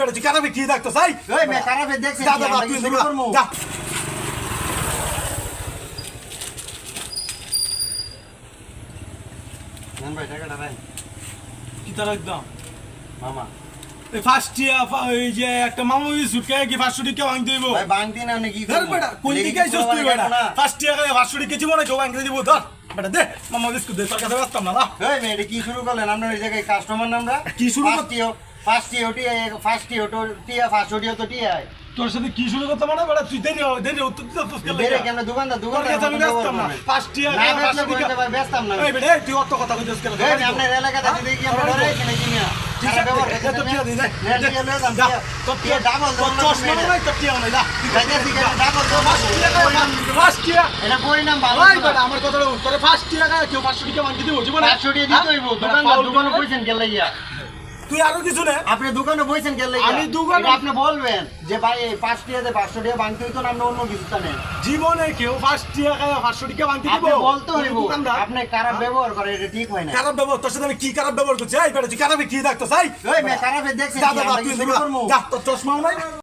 বেটা তুই কারা বিক্রি থাকতো চাই ওই মে কি, তুই কি শুরু যা। নেন ভাই, টাকাটা নেন। কি তার একদম? মামা। এই ফার্স্ট ইয়ার এই যে একটা মামা সুট কে কি ফার্স্ট কে ভাঙ দিব? ভাই বাংতি না নাকি ধর বেটা কোন দিকে আইছস তুই বেটা? ফার্স্ট ইয়ার কে জীবনে কেউ ভাঙ দিব? ধর বেটা দে মামা বিস্কুট দে তোর কাছে ব্যস্তাম না না ওই কি শুরু করলেন? আমরা ওই জায়গায় কাস্টমার নামরা কি শুরু কর- ফার্স্ট ইও ফার্স্ট ইও টিয়া ফার্স্ট ইও তো টিয়া ফার্স্ট ইও তো টিয়া তোর সাথে কি শুরু করতে মানে? বেটা তুই দেরি দেরি উত্তর দিতে তোর কে বেরে কেন? দোকানদার তোর দোকানদার কাছে আমি ব্যস্তাম না। ফার্স্ট ইয়ার না ফার্স্ট বেচলে ব্যস্তাম না। এই বেটা তুই অত কথা কইছস কেন? এই আপনার এলাকাতে যদি কি আমরা ধরে এখানে কি না ঠিক আছে, খারাপ ব্যবহার দে, করতেছেন তোর টিয়া দে, না? দে, নেট দে, দিয়ে লয়ে যান, যা, টিয়া- তোর টিয়া ডাবল তোর দেবো না চশমা তুমি নাই তোর টিয়া নাই যা। যাইতেছি কেন ডাবল দেবো না। ফার্স্ট ইয়ার এটা পরিণাম ভালো ভাই না। বেটা আমার কথা তোর ফার্স্ট ইয়ার কেউ পাঁচশো টাকা দিতে হইব। দোকানদার দোকানে বইছেন গেলে গিয়া। তুই আরও কিছু নে। আপনি দোকানে বইছেন গেলে। আমি দোকানে- আপনি বলবেন যে ভাই এই পাঁচ টাকাতে পাঁচশো টাকা বাংতে হইতো না অন্য কিছু নেন জীবনে কেউ ফার্স্ট ইয়ার পাঁচশো কে বাংতে দিব? আপনি বলতে হইব আপনি খারাপ ব্যবহার করে এটা ঠিক হয় না। খারাপ ব্যবহার? তোর সাথে আমি কি খারাপ ব্যবহার করছি? এই বেটা তুই খারাপ কি থাকতো চাই ওই মে খারাপে দেখছিস আমরা তুই যা তোর চশমাও নাই